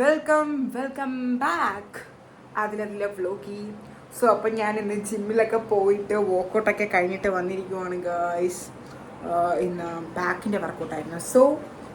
Welcome welcome back അതിലതിലെ വ്ലോഗി so അപ്പം ഞാൻ ഇന്ന് ജിമ്മിലൊക്കെ പോയിട്ട് വർക്കൗട്ടൊക്കെ കഴിഞ്ഞിട്ട് വന്നിരിക്കുവാണ് ഗായ്സ് ഇന്ന് ബാക്കിന്റെ വർക്കൗട്ടായിരുന്നു സോ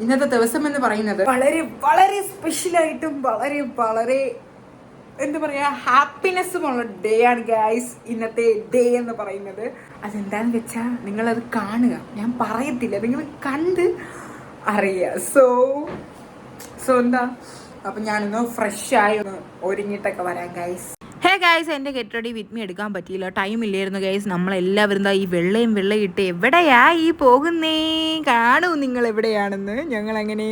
ഇന്നത്തെ ദിവസം എന്ന് പറയുന്നത് വളരെ വളരെ സ്പെഷ്യലായിട്ടും വളരെ വളരെ എന്താ പറയുക ഹാപ്പിനെസ്സുമുള്ള ഡേ ആണ് ഗായ്സ് ഇന്നത്തെ ഡേ എന്ന് പറയുന്നത്. അതെന്താണെന്ന് വെച്ചാൽ നിങ്ങളത് കാണുക. ഞാൻ പറയത്തില്ല നിങ്ങൾ കണ്ട് അറിയുക. സോ സോ എന്താ? അപ്പം ഞാനൊന്ന് ഫ്രഷ് ആയി ഒന്ന് ഒരുങ്ങിട്ടൊക്കെ വരാം ഗൈസ് ഹേ ഗൈസ് എന്റെ ഗെറ്റ് റെഡി വിത്ത് മീ എടുക്കാൻ പറ്റിയില്ല. ടൈം ഇല്ലായിരുന്നു ഗൈസ് നമ്മളെല്ലാവരും ദാ ഈ വെള്ളയും വെള്ളയും ഇട്ട് എവിടെയാ ഈ പോകുന്നേ? കാണൂ നിങ്ങൾ എവിടെയാണെന്ന്. ഞങ്ങൾ അങ്ങനെ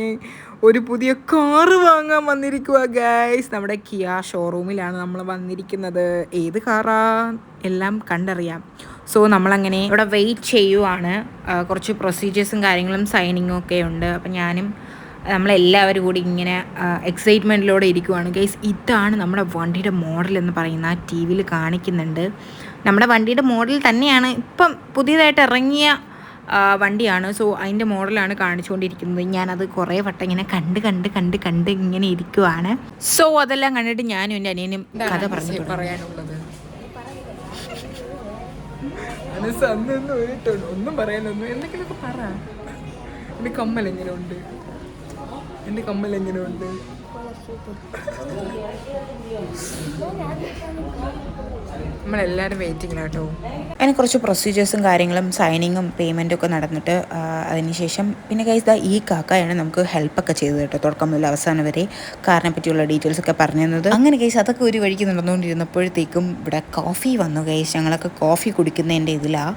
ഒരു പുതിയ കാറ് വാങ്ങാൻ വന്നിരിക്കുക ഗൈസ് നമ്മുടെ കിയ ഷോറൂമിലാണ് നമ്മൾ വന്നിരിക്കുന്നത്. ഏത് കാറാ എല്ലാം കണ്ടറിയാം. സോ നമ്മളങ്ങനെ ഇവിടെ വെയിറ്റ് ചെയ്യുവാണ്. കുറച്ച് പ്രൊസീജിയേഴ്സും കാര്യങ്ങളും സൈനിങ്ങും ഒക്കെ ഉണ്ട്. അപ്പം ഞാനും നമ്മളെല്ലാവരും കൂടി ഇങ്ങനെ എക്സൈറ്റ്മെന്റിലൂടെ ഇരിക്കുവാണ്. ഗൈസ് ഇതാണ് നമ്മുടെ വണ്ടിയുടെ മോഡൽ എന്ന് പറയുന്ന ആ ടി വിയിൽ കാണിക്കുന്നുണ്ട്. നമ്മുടെ വണ്ടിയുടെ മോഡൽ തന്നെയാണ് ഇപ്പം പുതിയതായിട്ട് ഇറങ്ങിയ വണ്ടിയാണ്. സോ അതിന്റെ മോഡലാണ് കാണിച്ചുകൊണ്ടിരിക്കുന്നത്. ഞാനത് കുറേ വട്ടം ഇങ്ങനെ കണ്ട് കണ്ട് കണ്ട് കണ്ട് ഇങ്ങനെ ഇരിക്കുവാണ്. സോ അതെല്ലാം കണ്ടിട്ട് ഞാനും എന്റെ അനിയനും കഥ പറഞ്ഞു പറയാനുള്ളത്. ഒന്നും പറയാനൊന്നും എന്തെങ്കിലുമൊക്കെ പറ. കമ്മൽ എങ്ങനെ ഉണ്ട് എന്റെ കമ്മൽ എങ്ങനെ ഉണ്ട് നമ്മളെല്ലാവരും വെയിറ്റിംഗിലാട്ടോ അതിന് കുറച്ച് പ്രൊസീജിയേഴ്സും കാര്യങ്ങളും സൈനിങ്ങും പേയ്മെന്റും ഒക്കെ നടന്നിട്ട് അതിനുശേഷം പിന്നെ കൈസ് ദാ ഈ കാക്കയാണ് നമുക്ക് ഹെൽപ്പൊക്കെ ചെയ്തത് കേട്ടോ തുടക്കം മുതൽ അവസാനം വരെ. കാറിനെ പറ്റിയുള്ള ഡീറ്റെയിൽസ് ഒക്കെ പറഞ്ഞു തന്നത് അങ്ങനെ കൈസ് അതൊക്കെ ഒരു വഴിക്ക് നടന്നുകൊണ്ടിരുന്നപ്പോഴത്തേക്കും ഇവിടെ കോഫി വന്നു കൈസ് ഞങ്ങളൊക്കെ കോഫി കുടിക്കുന്നതിന്റെ ഇതിലാണ്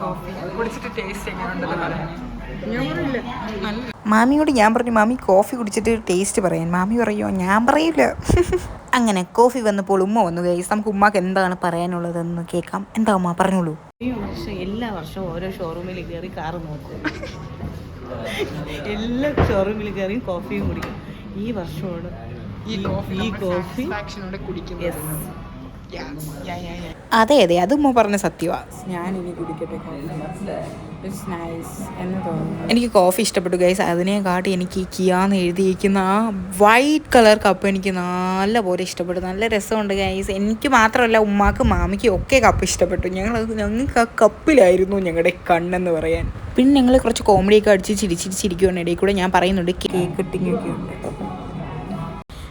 കോഫി കുടിച്ചിട്ട് ടേസ്റ്റ് എങ്ങനെയുണ്ടെന്ന് മാമിയോട് ഞാൻ പറഞ്ഞു മാമി കോഫി കുടിച്ചിട്ട് ടേസ്റ്റ് പറയാൻ. മാമി പറയുമോ ഞാൻ പറയില്ല അങ്ങനെ കോഫി വന്നപ്പോൾ ഉമ്മ വന്നു കൈസ് നമുക്ക് ഉമ്മക്ക് എന്താണ് പറയാനുള്ളതെന്ന് കേൾക്കാം. എന്താ ഉമ്മ പറഞ്ഞോളൂ. ഈ വർഷം എല്ലാ വർഷവും ഓരോ ഷോറൂമിൽ കയറി കാറ് നോക്കും. എല്ലാ ഷോറൂമിൽ കയറി കോഫിയും കുടിക്കും. ഈ വർഷമാണ് ഈ കോഫി ഈ അതെ അതെ. അത് ഉമ്മ പറഞ്ഞ സത്യമാണ് ഞാൻ ഇനി കുടിക്കട്ടെ എനിക്ക് കോഫി ഇഷ്ടപ്പെട്ടു ഗൈസ് അതിനെ കാട്ടി എനിക്ക് ഈ കിയാന്ന് എഴുതിയിരിക്കുന്ന ആ വൈറ്റ് കളർ കപ്പ് എനിക്ക് നല്ല പോലെ ഇഷ്ടപ്പെട്ടു. നല്ല രസമുണ്ട് ഗൈസ് എനിക്ക് മാത്രമല്ല ഉമ്മാക്കും മാമിക്കും ഒക്കെ കപ്പ് ഇഷ്ടപ്പെട്ടു. ഞങ്ങൾ ഞങ്ങൾക്ക് ആ കപ്പിലായിരുന്നു ഞങ്ങളുടെ കണ്ണെന്ന് പറയാൻ. പിന്നെ ഞങ്ങൾ കുറച്ച് കോമഡിയൊക്കെ അടിച്ച് ചിരിച്ചിരിച്ചിരിക്കുകയാണ് ഇടയിൽ കൂടെ ഞാൻ പറയുന്നുണ്ട് കേക്ക് കട്ടിങ്ങൊക്കെ ഉണ്ട്.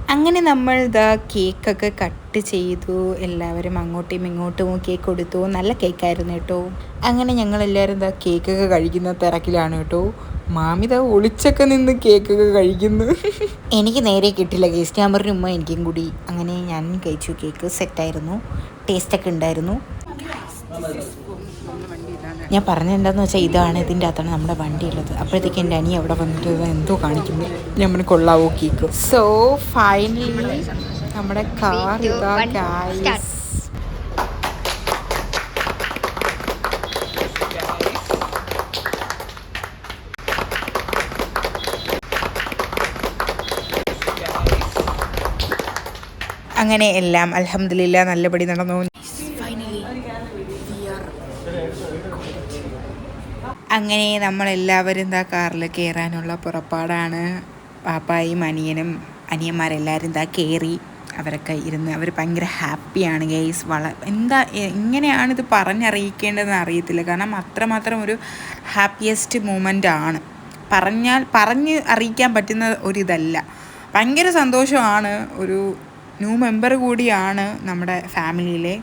അങ്ങനെ നമ്മൾ ഇതാ കേക്കൊക്കെ കട്ട് ചെയ്തു എല്ലാവരും അങ്ങോട്ടും ഇങ്ങോട്ടും കേക്ക് കൊടുത്തു. നല്ല കേക്കായിരുന്നു കേട്ടോ. അങ്ങനെ ഞങ്ങൾ എല്ലാവരും എന്താ കേക്കൊക്കെ കഴിക്കുന്ന തിരക്കിലാണ് കേട്ടോ. മാമിത ഒളിച്ചൊക്കെ നിന്ന് കേക്കൊക്കെ കഴിക്കുന്നു. എനിക്ക് നേരെ കിട്ടില്ല. ഞാൻ പറഞ്ഞു ഉമ്മ എനിക്കും കൂടി. അങ്ങനെ ഞാൻ കഴിച്ചു. കേക്ക് സെറ്റായിരുന്നു ടേസ്റ്റൊക്കെ ഉണ്ടായിരുന്നു. ഞാൻ പറഞ്ഞത് എന്താന്ന് വെച്ചാൽ ഇതാണ് ഇതിന്റെ അകത്താണ് നമ്മുടെ വണ്ടി ഉള്ളത് അപ്പോഴത്തേക്ക് എന്റെ അനി അവിടെ വന്നിട്ട് എന്തോ കാണിക്കുന്നു. ഞാൻ കൊള്ളാവോ കേക്ക്? സോ ഫൈനലി നമ്മുടെ കാർ ഇതാ ഗായ്സ് അങ്ങനെ എല്ലാം അലഹമില്ല നല്ലപടി നടന്നു. അങ്ങനെ നമ്മളെല്ലാവരും എന്താ കാറിൽ കയറാനുള്ള പുറപ്പാടാണ്. പാപ്പായും അനിയനും അനിയന്മാരെല്ലാവരും എന്താ കയറി അവരൊക്കെ ഇരുന്ന് അവർ ഭയങ്കര ഹാപ്പിയാണ് ഗെയ്സ് വള എന്താ എങ്ങനെയാണ് ഇത് പറഞ്ഞറിയിക്കേണ്ടതെന്ന് അറിയത്തില്ല. കാരണം അത്രമാത്രം ഒരു ഹാപ്പിയസ്റ്റ് മൂമെന്റ് ആണ് പറഞ്ഞാൽ പറഞ്ഞ് അറിയിക്കാൻ പറ്റുന്ന ഒരിതല്ല. ഭയങ്കര സന്തോഷമാണ്. ഒരു ന്യൂ മെമ്പർ കൂടിയാണ് നമ്മുടെ ഫാമിലിയിലെ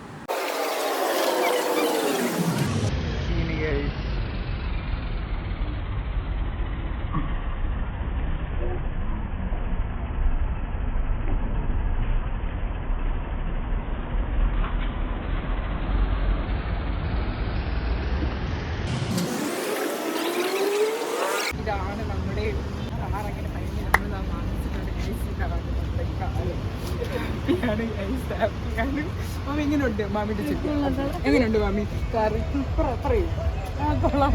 ഇതാണ് നമ്മുടെ കാർ അങ്ങനെ കഴിഞ്ഞ് നമ്മൾ ദാ വാങ്ങിച്ചിട്ടുണ്ട് guys. ഇതാണ് നമ്മുടെ കാറ്. ഹാപ്പിയാണ് guys, ഹാപ്പിയാണ്. മാമി എങ്ങനെയുണ്ട് മാമി? കാറ്.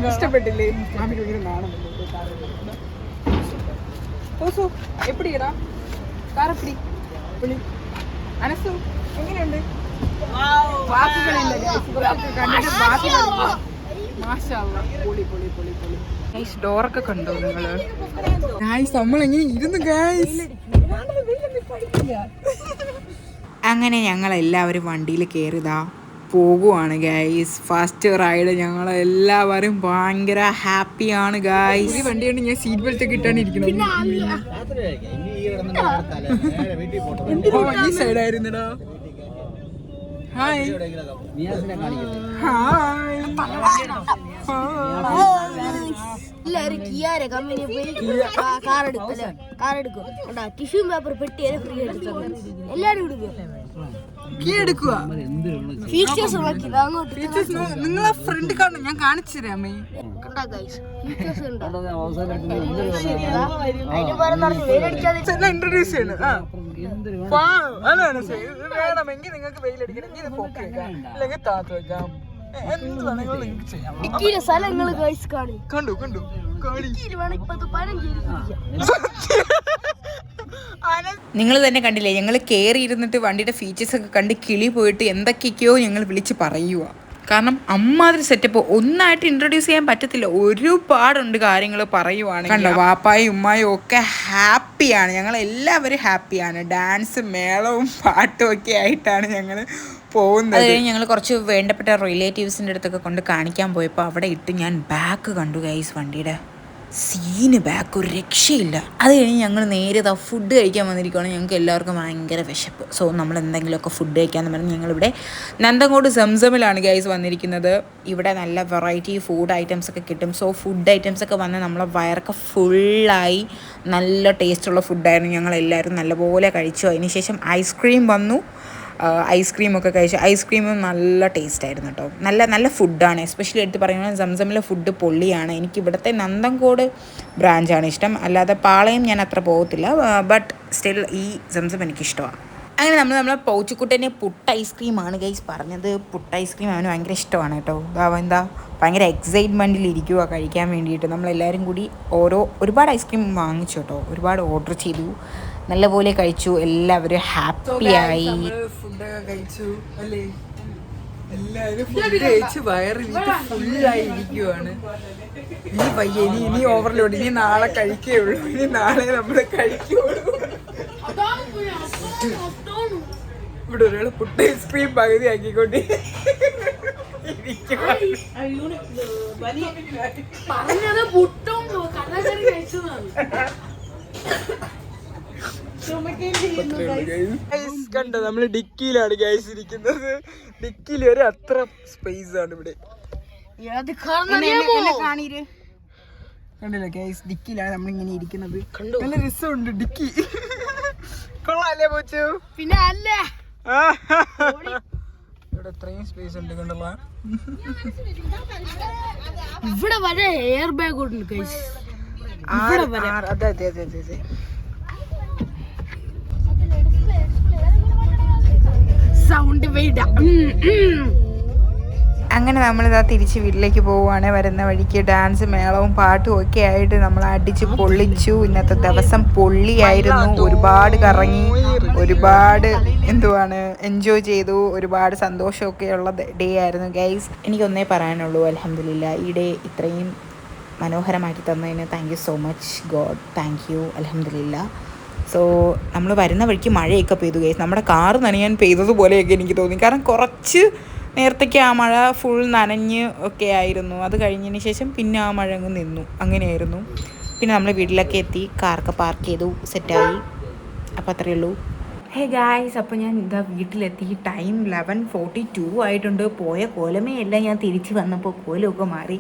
ഇഷ്ടപ്പെട്ടില്ലേ? മാമിക്ക് ഇങ്ങനെ കാണുന്നുണ്ട് കാറ് ഓസു എപ്പിടിടാ കാർ എപ്പിടി പുളി അനസു എങ്ങനെയുണ്ട്? വാക്കുകളില്ല? കണ്ടിട്ട് വാക്കുകളില്ല മാഷാള്ള പൊളി പൊളി പൊളി പൊളി. ഗൈസ് ഡോറൊക്കെ കണ്ടോ നിങ്ങൾ? ഗൈസ് നമ്മൾ എങ്ങനെ ഇരുന്നു ഗൈസ് അങ്ങനെ ഞങ്ങളെല്ലാവരും വണ്ടിയിൽ കയറിയതാ പോകുവാണ് ഗൈസ് ഫസ്റ്റ് റൈഡ് ഞങ്ങൾ എല്ലാവരും ഭയങ്കര ഹാപ്പിയാണ് ഗൈസ് ഈ വണ്ടിയാണ് ഞാൻ സീറ്റ് ബെൽറ്റ് ഒക്കെ ഇട്ടാണ് ഇരിക്കുന്നത് ഓ, ഈ സൈഡായിരുന്നടാ ഹായ് ഹായ് എല്ലാരും കിയാരെ കമ്പനി പോയി കാർ എടുക്കും അല്ലെ കാർ എടുക്കും. കണ്ടാ ടിഷ്യൂ പേപ്പർ പെട്ടിയെ ഫ്രീ എടുത്തു എല്ലാരും എടുക്കും കീ എടുക്കുക ഫീച്ചേഴ്സ് ടീച്ചേഴ്സ് നിങ്ങളെ ഫ്രണ്ട് കാണും. ഞാൻ കാണിച്ചു വെയിലടിക്കാതെ ഇൻട്രൊഡ്യൂസ് ചെയ്യണം വേണമെങ്കിൽ നിങ്ങൾക്ക് വെയിലടിക്കണമെങ്കിൽ ഇത് പൊക്കി വെക്കാം അല്ലെങ്കിൽ താത്ത് വെക്കാം. എന്ത് വേണമെങ്കിലും നിങ്ങൾക്ക് ചെയ്യാം. ഡിക്കിയിലെ സ്ഥലങ്ങൾ ഗൈസ് കാണി. കണ്ടു കണ്ടു കാണി. ഡിക്കിയിൽ വേണം ഇപ്പത്തെ പതിനഞ്ച് നിങ്ങൾ തന്നെ കണ്ടില്ലേ ഞങ്ങൾ കയറി ഇരുന്നിട്ട് വണ്ടിയുടെ ഫീച്ചേഴ്സ് ഒക്കെ കണ്ട് കിളി പോയിട്ട് എന്തൊക്കെയൊക്കെയോ ഞങ്ങൾ വിളിച്ച് പറയുക കാരണം അമ്മാതിരി സെറ്റപ്പ് ഒന്നായിട്ട് ഇൻട്രൊഡ്യൂസ് ചെയ്യാൻ പറ്റത്തില്ല. ഒരുപാടുണ്ട് കാര്യങ്ങൾ പറയുവാണ് കണ്ടോ വാപ്പായും ഉമ്മായും ഒക്കെ ഹാപ്പിയാണ് ഞങ്ങൾ എല്ലാവരും ഹാപ്പിയാണ് ഡാൻസ് മേളവും പാട്ടും ഒക്കെ ആയിട്ടാണ് ഞങ്ങൾ പോകുന്നത്. അത് ഞങ്ങൾ കുറച്ച് വേണ്ടപ്പെട്ട റിലേറ്റീവ്സിന്റെ അടുത്തൊക്കെ കൊണ്ട് കാണിക്കാൻ പോയപ്പോൾ അവിടെ ഇട്ട് ഞാൻ ബാക്ക് കണ്ടു ഗൈസ് വണ്ടിയുടെ സീന് ബാക്ക് ഒരു രക്ഷയില്ല. അത് കഴിഞ്ഞ് ഞങ്ങൾ നേരെ ഫുഡ് കഴിക്കാൻ വന്നിരിക്കുകയാണ് ഞങ്ങൾക്ക് എല്ലാവർക്കും ഭയങ്കര വിശപ്പ്. സോ നമ്മൾ എന്തെങ്കിലുമൊക്കെ ഫുഡ് കഴിക്കാമെന്ന് പറഞ്ഞ് ഞങ്ങളിവിടെ നന്തങ്കോട് സംസമിലാണ് ഗൈസ് വന്നിരിക്കുന്നത്. ഇവിടെ നല്ല വെറൈറ്റി ഫുഡ് ഐറ്റംസ് ഒക്കെ കിട്ടും. സോ ഫുഡ് ഐറ്റംസ് ഒക്കെ വന്ന് നമ്മളെ വയറൊക്കെ ഫുള്ളായി നല്ല ടേസ്റ്റുള്ള ഫുഡായിരുന്നു ഞങ്ങൾ എല്ലാവരും നല്ലപോലെ കഴിച്ചു. അതിനുശേഷം ഐസ്ക്രീം വന്നു. ഐസ്ക്രീം ഒക്കെ കഴിച്ചു ഐസ്ക്രീമും നല്ല ടേസ്റ്റ് ആയിരുന്നു കേട്ടോ. നല്ല നല്ല ഫുഡാണ്. എസ്പെഷ്യലി എടുത്ത് പറയുന്നത് സംസമിലെ ഫുഡ് പൊള്ളിയാണ്. എനിക്ക് ഇവിടുത്തെ നന്ദൻകോട് ബ്രാഞ്ചാണ് ഇഷ്ടം. അല്ലാതെ പാളയം ഞാൻ അത്ര പോകത്തില്ല ബട്ട് സ്റ്റിൽ ഈ സംസം എനിക്കിഷ്ടമാണ് അങ്ങനെ നമ്മൾ നമ്മളെ പൗച്ചുക്കുട്ടനെ പുട്ട് ഐസ്ക്രീമാണ് ഗൈസ് പറഞ്ഞത്. പുട്ട് ഐസ്ക്രീം അവന് ഭയങ്കര ഇഷ്ടമാണ് കേട്ടോ. അവൻ എന്താ ഭയങ്കര എക്സൈറ്റ്മെന്റിൽ ഇരിക്കുക കഴിക്കാൻ വേണ്ടിയിട്ട്. നമ്മളെല്ലാവരും കൂടി ഓരോ ഒരുപാട് ഐസ്ക്രീം വാങ്ങിച്ചു കേട്ടോ. ഒരുപാട് ഓർഡർ ചെയ്തു. നല്ലപോലെ കഴിച്ചു. എല്ലാവരും ഹാപ്പിയായി ഫുഡൊക്കെ കഴിച്ചു അല്ലേ? എല്ലാവരും ഫുഡ് കഴിച്ച് പയ്യെ ഇനി ഇനി ഓവർലോഡ് ഇനി നാളെ കഴിക്കേ ഉള്ളൂ. ഇനി നാളെ നമ്മൾ കഴിക്കുള്ളൂ ഇവിടെ ഒരാൾ പുട്ട് ഐസ്ക്രീം പകുതി ആക്കിക്കൊണ്ട് പറഞ്ഞത് പുട്ടും കടലക്കറി കഴിച്ചതാണ്. കണ്ട നമ്മൾ ഡിക്കിയിലാണ് ഗൈസ് ഇരിക്കുന്നത്. ഡിക്കിയിൽ വരെ അത്ര സ്പേസ് ആണ് ഇവിടെ. കണ്ടില്ല ഗ്യാസ് കണ്ടില്ലേ ഗൈസ് ഡിക്കിയിലാണ് നമ്മളിങ്ങനെ ഇരിക്കുന്നത്. നല്ല രസമുണ്ട് ഡിക്കി. കൊള്ളാല്ലേ പോച്ചു പിന്നെ അല്ല? ഇവിടെ ഇത്രയും സ്പേസ് ഉണ്ട് കണ്ടുള്ള ഇവിടെ വരെ എയർ ബാഗ് ഉണ്ട് ഗൈസ് അതെ അതെ അതെ അതെ അതെ. സൗണ്ട് വെയിഡ അങ്ങനെ നമ്മളിതാ തിരിച്ച് വീട്ടിലേക്ക് പോവുകയാണ്. വരുന്ന വഴിക്ക് ഡാൻസ് മേളവും പാട്ടും ഒക്കെ ആയിട്ട് നമ്മൾ അടിച്ച് പൊള്ളിച്ചു. ഇന്നത്തെ ദിവസം പൊള്ളിയായിരുന്നു. ഒരുപാട് കറങ്ങി. ഒരുപാട് എന്തുവാണ് എൻജോയ് ചെയ്തു ഒരുപാട് സന്തോഷമൊക്കെ ഉള്ള ഡേ ആയിരുന്നു. ഗൈസ് എനിക്കൊന്നേ പറയാനുള്ളൂ. അലഹമില്ല ഈ ഡേ ഇത്രയും മനോഹരമാക്കി തന്നതിന് thank you so much God thank you അലഹമില്ല സോ നമ്മൾ വരുന്ന വഴിക്ക് മഴയൊക്കെ പെയ്തു ഗൈസ് നമ്മുടെ കാറ് നനയാൻ പെയ്തതുപോലെയൊക്കെ എനിക്ക് തോന്നി. കാരണം കുറച്ച് നേരത്തേക്ക് ആ മഴ ഫുൾ നനഞ്ഞ് ഒക്കെ ആയിരുന്നു. അത് കഴിഞ്ഞതിന് ശേഷം പിന്നെ ആ മഴ അങ്ങ് നിന്നു. അങ്ങനെയായിരുന്നു. പിന്നെ നമ്മൾ വീട്ടിലൊക്കെ എത്തി കാറൊക്കെ പാർക്ക് ചെയ്തു സെറ്റായി അപ്പോൾ അത്രയേ ഉള്ളൂ. ഹേ ഗായ്സ് അപ്പോൾ ഞാൻ ഇതാ വീട്ടിലെത്തി. ടൈം ലെവൻ ഫോർട്ടി ടു ആയിട്ടുണ്ട്. പോയ കോലമേ അല്ല. ഞാൻ തിരിച്ച് വന്നപ്പോൾ കോലമൊക്കെ മാറി.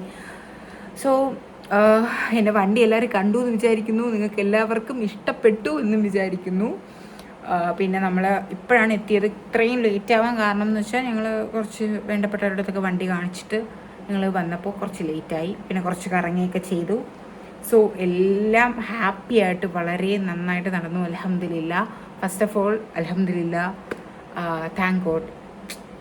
സോ എന്റെ വണ്ടി എല്ലാവരും കണ്ടു എന്ന് വിചാരിക്കുന്നു. നിങ്ങൾക്ക് എല്ലാവർക്കും ഇഷ്ടപ്പെട്ടു എന്നും വിചാരിക്കുന്നു. പിന്നെ നമ്മൾ ഇപ്പോഴാണ് എത്തിയത്. ഇത്രയും ലേറ്റ് ആവാൻ കാരണം എന്ന് വെച്ചാൽ ഞങ്ങൾ കുറച്ച് വേണ്ടപ്പെട്ടവരുടെ അടുത്തൊക്കെ വണ്ടി കാണിച്ചിട്ട് ഞങ്ങൾ വന്നപ്പോൾ കുറച്ച് ലേറ്റായി പിന്നെ കുറച്ച് കറങ്ങിയൊക്കെ ചെയ്തു. സോ എല്ലാം ഹാപ്പി ആയിട്ട് വളരെ നന്നായിട്ട് നടന്നു. അലഹമില്ല ഫസ്റ്റ് ഓഫ് ഓൾ അലഹമില്ല താങ്ക് ഗോഡ്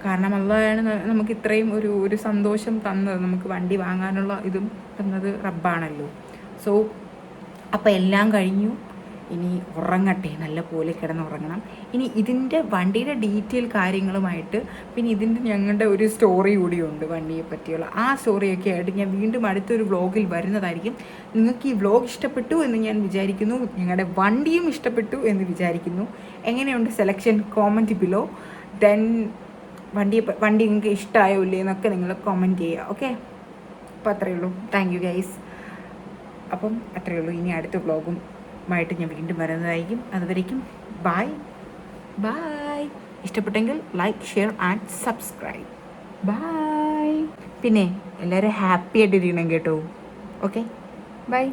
കാരണം അള്ളാഹാണ് നമുക്ക് ഇത്രയും ഒരു ഒരു സന്തോഷം തന്നത്. നമുക്ക് വണ്ടി വാങ്ങാനുള്ള ഇതും തന്നത് റബ്ബാണല്ലോ. സോ അപ്പോൾ എല്ലാം കഴിഞ്ഞു. ഇനി ഉറങ്ങട്ടെ നല്ല പോലെ കിടന്ന് ഉറങ്ങണം. ഇനി ഇതിന്റെ വണ്ടിയുടെ ഡീറ്റെയിൽ കാര്യങ്ങളുമായിട്ട് പിന്നെ ഇതിന്റെ ഞങ്ങളുടെ ഒരു സ്റ്റോറി കൂടിയുണ്ട് വണ്ടിയെ പറ്റിയുള്ള. ആ സ്റ്റോറിയൊക്കെ ആയിട്ട് ഞാൻ വീണ്ടും അടുത്തൊരു വ്ലോഗിൽ വരുന്നതായിരിക്കും. നിങ്ങൾക്ക് ഈ വ്ലോഗ് ഇഷ്ടപ്പെട്ടു എന്ന് ഞാൻ വിചാരിക്കുന്നു. ഞങ്ങളുടെ വണ്ടിയും ഇഷ്ടപ്പെട്ടു എന്ന് വിചാരിക്കുന്നു. എങ്ങനെയുണ്ട് സെലക്ഷൻ കോമന്റ് ബിലോ ദെൻ വണ്ടിയെ വണ്ടി നിങ്ങൾക്ക് ഇഷ്ടമായോ ഇല്ലേ എന്നൊക്കെ നിങ്ങൾ കോമന്റ് ചെയ്യുക ഓക്കെ അപ്പോൾ അത്രയേ ഉള്ളൂ. താങ്ക് യു ഗൈസ് അപ്പം അത്രയേ ഉള്ളൂ. ഇനി അടുത്ത വ്ളോഗുമായിട്ട് ഞാൻ വീണ്ടും വരുന്നതായിരിക്കും. അതുവരേക്കും ബായ് ബായ് ഇഷ്ടപ്പെട്ടെങ്കിൽ like share and subscribe bye പിന്നെ എല്ലാവരും ഹാപ്പി ആയിട്ടിരിക്കണം കേട്ടോ. Okay bye